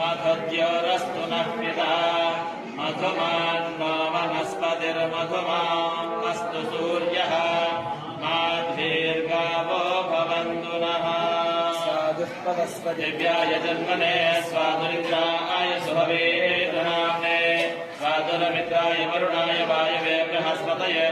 मधुद्योरस्तु नः पिता। मधुमान्नो वनस्पतिर्मधुमाम् अस्तु सूर्यः। माध्वीर्गावो भवन्तु नः। दिव्याय जन्मने स्वादुरिद्राय सुभवे नाम्ने स्वादुरमित्राय वरुणाय वायवे बृहस्पतये